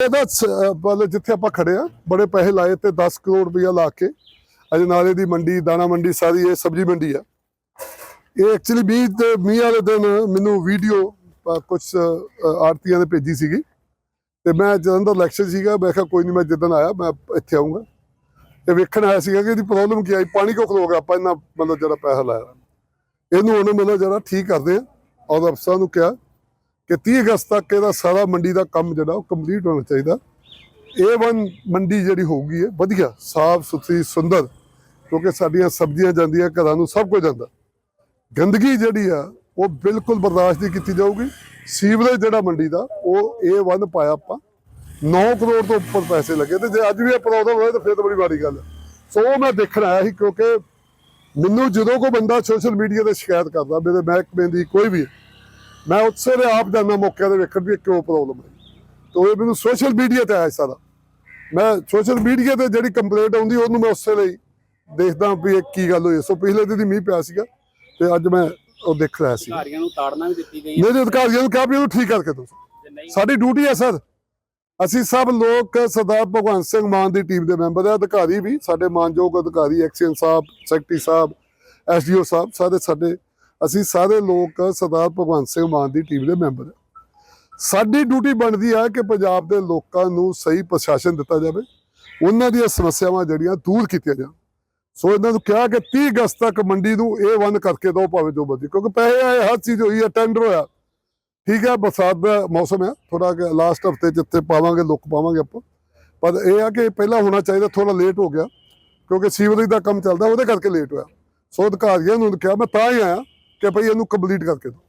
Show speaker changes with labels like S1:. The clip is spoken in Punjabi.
S1: ਇਹਦਾ ਮਤਲਬ ਜਿੱਥੇ ਆਪਾਂ ਖੜੇ ਆ, ਬੜੇ ਪੈਸੇ ਲਾਏ ਤੇ 10 ਕਰੋੜ ਰੁਪਇਆ ਲਾ ਕੇ, ਅਜੇ ਨਾਲੇ ਦੀ ਮੰਡੀ, ਦਾਣਾ ਮੰਡੀ, ਸਾਰੀ ਇਹ ਸਬਜ਼ੀ ਮੰਡੀ ਆ। ਇਹ ਐਕਚੁਅਲੀ ਮੀਂਹ ਤੇ ਮੀਂਹ ਵਾਲੇ ਦਿਨ ਮੈਨੂੰ ਵੀਡੀਓ ਕੁਝ ਆਰਤੀਆਂ ਨੇ ਭੇਜੀ ਸੀਗੀ। ਤੇ ਮੈਂ ਜਲੰਧਰ ਲੈਕਚਰ ਸੀਗਾ, ਮੈਂ ਕਿਹਾ ਕੋਈ ਨਹੀਂ ਮੈਂ ਜਿੱਦਣ ਆਇਆ, ਮੈਂ ਇੱਥੇ ਆਉਂਗਾ ਤੇ ਵੇਖਣ ਆਇਆ ਸੀਗਾ ਕਿ ਇਹਦੀ ਪ੍ਰੋਬਲਮ ਕੀ ਆਈ ਪਾਣੀ ਕਿਉਂ ਖਲੋ ਗਿਆ, ਆਪਾਂ ਇਹਨਾਂ ਮਤਲਬ ਜਿਹੜਾ ਪੈਸਾ ਲਾਇਆ। ਇਹਨੂੰ ਉਹਨੇ ਮਤਲਬ ਜਿਹੜਾ ਠੀਕ ਕਰਦੇ ਆ ਔਰ ਅਫਸਰਾਂ ਨੂੰ ਕਿਹਾ ਕਿ 30 ਅਗਸਤ ਤੱਕ ਇਹਦਾ ਸਾਰਾ ਮੰਡੀ ਦਾ ਕੰਮ ਜਿਹੜਾ ਉਹ ਕੰਪਲੀਟ ਹੋਣਾ ਚਾਹੀਦਾ। A1 ਮੰਡੀ ਜਿਹੜੀ ਹੋਊਗੀ ਹੈ ਵਧੀਆ, ਸਾਫ਼ ਸੁਥਰੀ, ਸੁੰਦਰ, ਕਿਉਂਕਿ ਸਾਡੀਆਂ ਸਬਜ਼ੀਆਂ ਜਾਂਦੀਆਂ, ਘਰਾਂ ਨੂੰ ਸਭ ਕੁਝ ਜਾਂਦਾ। ਗੰਦਗੀ ਜਿਹੜੀ ਆ, ਉਹ ਬਿਲਕੁਲ ਬਰਦਾਸ਼ਤ ਨਹੀਂ ਕੀਤੀ ਜਾਊਗੀ। ਸੀਵਰੇਜ ਜਿਹੜਾ ਮੰਡੀ ਦਾ, ਉਹ A1 ਪਾਇਆ ਆਪਾਂ। 9 ਕਰੋੜ ਤੋਂ ਉੱਪਰ ਪੈਸੇ ਲੱਗੇ ਤੇ ਜੇ ਅੱਜ ਵੀ ਇਹ ਪ੍ਰੋਬਲਮ ਹੋਏ ਤਾਂ ਫਿਰ ਤਾਂ ਬੜੀ ਮਾੜੀ ਗੱਲ ਸੋ ਉਹ ਮੈਂ ਦੇਖਣ ਆਇਆ ਸੀ ਕਿਉਂਕਿ ਮੈਨੂੰ ਜਦੋਂ ਕੋਈ ਬੰਦਾ ਸੋਸ਼ਲ ਮੀਡੀਆ ਤੇ ਸ਼ਿਕਾਇਤ ਕਰਦਾ, ਮੇਰੇ ਮਹਿਕਮੇ ਦੀ ਕੋਈ ਵੀ ਮੈਂ ਉਸੇ ਦੇ ਆਪ ਜਾਂਦਾ ਮੌਕੇ ਤੇ ਵੇਖਣ ਵੀ ਕਿਉਂ ਪ੍ਰੋਬਲਮ ਹੈ। ਤੋ ਇਹ ਮੈਨੂੰ ਸੋਸ਼ਲ ਮੀਡੀਆ ਤੇ ਆਇਆ ਸਾਰਾ। ਮੈਂ ਸੋਸ਼ਲ ਮੀਡੀਆ ਤੇ ਜਿਹੜੀ ਕੰਪਲੇਂਟ ਆਉਂਦੀ ਉਹਨੂੰ ਮੈਂ ਉਸੇ ਲਈ ਦੇਖਦਾ ਵੀ ਇਹ ਕੀ ਗੱਲ ਹੋਈ ਸੋ ਪਿਛਲੇ ਦਿਨ ਹੀ ਮੀਂਹ ਪਿਆ ਸੀਗਾ ਤੇ ਅੱਜ ਮੈਂ ਉਹ ਦੇਖ ਰਿਹਾ ਸੀ।
S2: ਅਧਿਕਾਰੀਆਂ ਨੂੰ ਤਾੜਨਾ ਵੀ ਦਿੱਤੀ ਗਈ
S1: ਮੇਰੇ ਅਧਿਕਾਰੀਆਂ ਨੂੰ ਕਿਹਾ ਵੀ ਇਹਨੂੰ ਠੀਕ ਕਰਕੇ ਦਿਓ। ਸਾਡੀ ਡਿਊਟੀ ਹੈ ਸਰ। ਅਸੀਂ ਸਭ ਲੋਕ ਸਰਦਾਰ ਭਗਵੰਤ ਸਿੰਘ ਮਾਨ ਦੀ ਟੀਮ ਦੇ ਮੈਂਬਰ ਆ ਅਧਿਕਾਰੀ ਵੀ ਸਾਡੇ ਮਾਨਯੋਗ ਅਧਿਕਾਰੀ ਐਕਸੀਅਨ ਸਾਹਿਬ ਸੈਕਟਰੀ ਸਾਹਿਬ ਐਸਡੀਓ ਸਾਹਿਬ ਸਾਰੇ ਸਾਡੇ ਅਸੀਂ ਸਾਰੇ ਲੋਕ ਸਰਦਾਰ ਭਗਵੰਤ ਸਿੰਘ ਮਾਨ ਦੀ ਟੀਮ ਦੇ ਮੈਂਬਰ ਆ ਸਾਡੀ ਡਿਊਟੀ ਬਣਦੀ ਹੈ ਕਿ ਪੰਜਾਬ ਦੇ ਲੋਕਾਂ ਨੂੰ ਸਹੀ ਪ੍ਰਸ਼ਾਸਨ ਦਿੱਤਾ ਜਾਵੇ। ਉਹਨਾਂ ਦੀਆਂ ਸਮੱਸਿਆਵਾਂ ਜਿਹੜੀਆਂ ਦੂਰ ਕੀਤੀਆਂ ਜਾਣ। ਸੋ ਇਹਨਾਂ ਨੂੰ ਕਿਹਾ ਕਿ 30 ਅਗਸਤ ਤੱਕ ਮੰਡੀ ਨੂੰ ਇਹ ਵਨ ਕਰਕੇ ਦੋ ਭਾਵੇਂ ਜੋ ਮਰਜ਼ੀ, ਕਿਉਂਕਿ ਪੈਸੇ ਆਏ, ਹਰ ਚੀਜ਼ ਹੋਈ ਹੈ ਟੈਂਡਰ ਹੋਇਆ। ਠੀਕ ਹੈ ਬਰਸਾਤ ਦਾ ਮੌਸਮ ਹੈ ਥੋੜਾ ਲਾਸਟ ਹਫ਼ਤੇ ਜਿੱਥੇ ਪਾਵਾਂਗੇ, ਲੁੱਕ ਪਾਵਾਂਗੇ ਆਪਾਂ। ਪਰ ਇਹ ਆ ਕਿ ਪਹਿਲਾਂ ਹੋਣਾ ਚਾਹੀਦਾ ਥੋੜਾ ਲੇਟ ਹੋ ਗਿਆ, ਕਿਉਂਕਿ ਸੀਵਰੇਜ ਦਾ ਕੰਮ ਚੱਲਦਾ, ਉਹਦੇ ਕਰਕੇ ਲੇਟ ਹੋਇਆ। ਸੋ ਅਧਿਕਾਰੀਆਂ ਨੂੰ ਕਿਹਾ, ਮੈਂ ਤਾਂ ਹੀ ਆਇਆ ਕਿ ਭਈ ਇਹਨੂੰ ਕੰਪਲੀਟ ਕਰਕੇ ਦਿਓ।